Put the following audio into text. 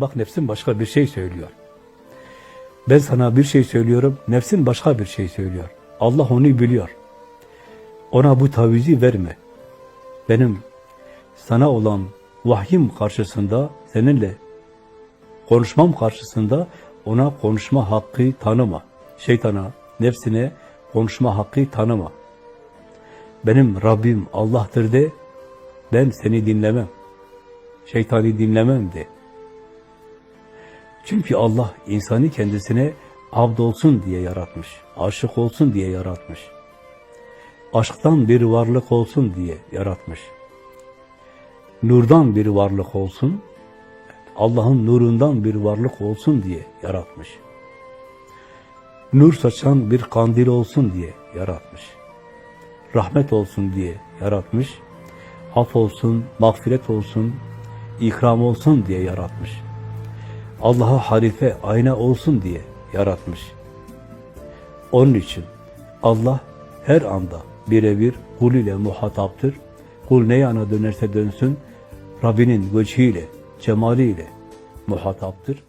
Bak nefsin başka bir şey söylüyor. Ben sana bir şey söylüyorum, nefsin başka bir şey söylüyor. Allah onu biliyor. Ona bu tavizi verme. Benim sana olan vahyim karşısında, seninle konuşmam karşısında ona konuşma hakkı tanıma. Şeytana, nefsine konuşma hakkı tanıma. Benim Rabbim Allah'tır de, ben seni dinlemem. Şeytanı dinlemem de. Çünkü Allah insanı kendisine abd olsun diye yaratmış. Aşık olsun diye yaratmış. Aşktan bir varlık olsun diye yaratmış. Nurdan bir varlık olsun, Allah'ın nurundan bir varlık olsun diye yaratmış. Nur saçan bir kandil olsun diye yaratmış. Rahmet olsun diye yaratmış. Af olsun, mağfiret olsun, ikram olsun diye yaratmış. Allah'a harife, ayna olsun diye yaratmış. Onun için Allah her anda birebir kul ile muhataptır. Kul ne yana dönerse dönsün, Rabbinin vecihiyle, cemaliyle muhataptır.